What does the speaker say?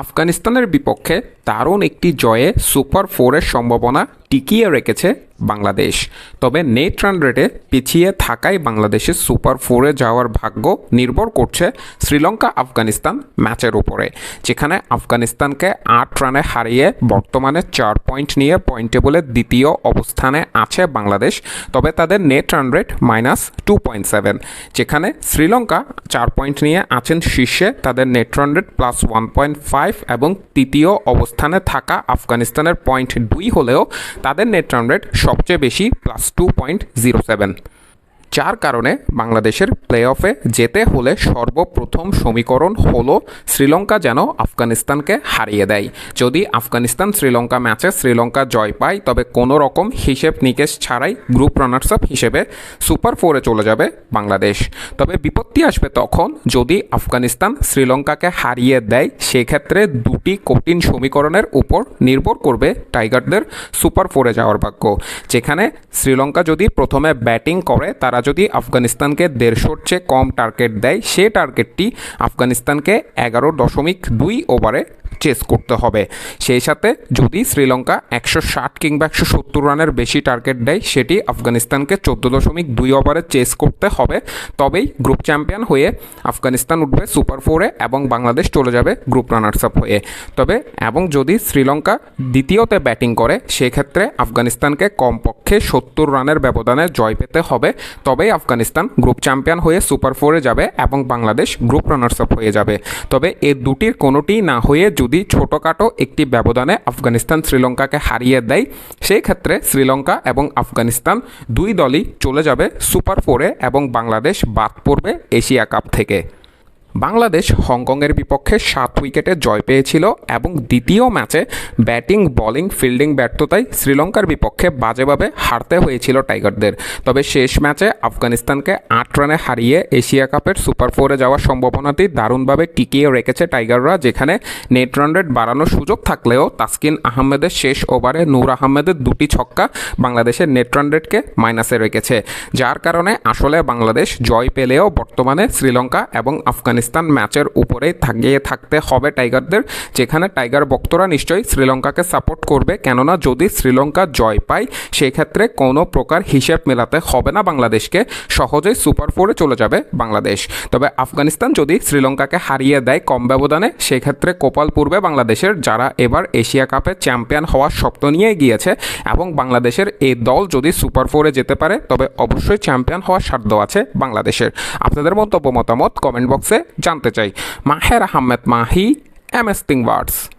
আফগানিস্তানের বিপক্ষে দারুণ একটি জয়ে সুপার ফোরের সম্ভাবনা টিকিয়ে রেখেছে বাংলাদেশ। তবে নেট রান রেটে পিছিয়ে থাকায় বাংলাদেশের সুপার ফোরে যাওয়ার ভাগ্য নির্ভর করছে শ্রীলঙ্কা, আফগানিস্তান ম্যাচের উপরে, যেখানে আফগানিস্তানকে আট রানে হারিয়ে বর্তমানে চার পয়েন্ট নিয়ে পয়েন্ট টেবলের দ্বিতীয় অবস্থানে আছে বাংলাদেশ, তবে তাদের net run rate minus two point seven, যেখানে শ্রীলঙ্কা চার পয়েন্ট নিয়ে আছেন শীর্ষে, তাদের net run rate plus one point five এবং তৃতীয় অবস্থানে থাকা আফগানিস্তানের পয়েন্ট দুই হলেও তাদের নেট রান রেট সবচেয়ে বেশি plus two point zero seven যার কারণে বাংলাদেশের প্লে অফে যেতে হলে সর্বপ্রথম সমীকরণ হলো শ্রীলঙ্কা যেন আফগানিস্তানকে হারিয়ে দেয়। যদি আফগানিস্তান শ্রীলঙ্কা ম্যাচে শ্রীলঙ্কা জয় পায়, তবে কোনো রকম হিসেব নিকেশ ছাড়াই গ্রুপ রানার্স আপ হিসেবে সুপার ফোরে চলে যাবে বাংলাদেশ। তবে বিপত্তি আসবে তখন যদি আফগানিস্তান শ্রীলঙ্কাকে হারিয়ে দেয়, সেক্ষেত্রে দুটি কঠিন সমীকরণের উপর নির্ভর করবে টাইগারদের সুপার ফোরে যাওয়ার ভাগ্য। যেখানে শ্রীলঙ্কা যদি প্রথমে ব্যাটিং করে, তারা যদি আফগানিস্তানকে দেড়শোর চেয়ে কম টার্গেট দেয়। সে টার্গেটটি আফগানিস্তানকে এগারো দশমিক দুই ওভারে চেস করতে হবে। সেই সাথে যদি শ্রীলঙ্কা একশো ষাট কিংবা একশো সত্তর রানের বেশি টার্গেট দেয়, সেটি আফগানিস্তানকে চোদ্দ দশমিক দুই ওভারে চেস করতে হবে। তবেই গ্রুপ চ্যাম্পিয়ন হয়ে আফগানিস্তান উঠবে সুপার ফোরে এবং বাংলাদেশ চলে যাবে গ্রুপ রানার্স আপ হয়ে। তবে এবং যদি শ্রীলঙ্কা দ্বিতীয়তে ব্যাটিং করে, সেক্ষেত্রে আফগানিস্তানকে কমপক্ষে সত্তর রানের ব্যবধানে জয় পেতে হবে। তবেই আফগানিস্তান গ্রুপ চ্যাম্পিয়ন হয়ে সুপার ফোরে যাবে এবং বাংলাদেশ গ্রুপ রানার্স আপ হয়ে যাবে। তবে এ দুটির কোনোটিই না হয়ে যদি ছোটোখাটো একটি ব্যবধানে আফগানিস্তান শ্রীলঙ্কাকে হারিয়ে দেয়, সেই ক্ষেত্রে শ্রীলঙ্কা এবং আফগানিস্তান দুই দলই চলে যাবে সুপার ফোরে এবং বাংলাদেশ বাদ পড়বে এশিয়া কাপ থেকে। বাংলাদেশ হংকংয়ের বিপক্ষে সাত উইকেটে জয় পেয়েছিল এবং দ্বিতীয় ম্যাচে ব্যাটিং, বোলিং, ফিল্ডিং ব্যর্থতায় শ্রীলঙ্কার বিপক্ষে বাজেভাবে হারতে হয়েছিল টাইগারদের। তবে শেষ ম্যাচে আফগানিস্তানকে আট রানে হারিয়ে এশিয়া কাপের সুপার ফোরে যাওয়ার সম্ভাবনাটি দারুণভাবে টিকিয়ে রেখেছে টাইগাররা, যেখানে নেট রান রেট বাড়ানোর সুযোগ থাকলেও তাসকিন আহমেদের শেষ ওভারে নূর আহমেদের দুটি ছক্কা বাংলাদেশের নেট রান রেটকে মাইনাসে রেখেছে, যার কারণে আসলে বাংলাদেশ জয় পেলেও বর্তমানে শ্রীলঙ্কা এবং আফগানিস্তান আফগানিস্তান ম্যাচের উপরেই থাকিয়ে থাকতে হবে টাইগারদের, যেখানে টাইগার ভক্তরা নিশ্চয়ই শ্রীলঙ্কাকে সাপোর্ট করবে। কেননা যদি শ্রীলঙ্কা জয় পায়, সেক্ষেত্রে কোনো প্রকার হিসেব মেলাতে হবে না বাংলাদেশকে। সহজেই সুপার ফোরে চলে যাবে বাংলাদেশ। তবে আফগানিস্তান যদি শ্রীলঙ্কাকে হারিয়ে দেয় কম ব্যবধানে, সেক্ষেত্রে কোপাল পূর্বে বাংলাদেশের, যারা এবার এশিয়া কাপে চ্যাম্পিয়ন হওয়ার স্বপ্ন নিয়ে গিয়েছে এবং বাংলাদেশের এই দল যদি সুপার ফোরে যেতে পারে, তবে অবশ্যই চ্যাম্পিয়ন হওয়ার সাধ্য আছে বাংলাদেশের। আপনাদের মন্তব্য মতামত কমেন্ট বক্সে জানতে চাই। Maher Ahmed Mahi M S words.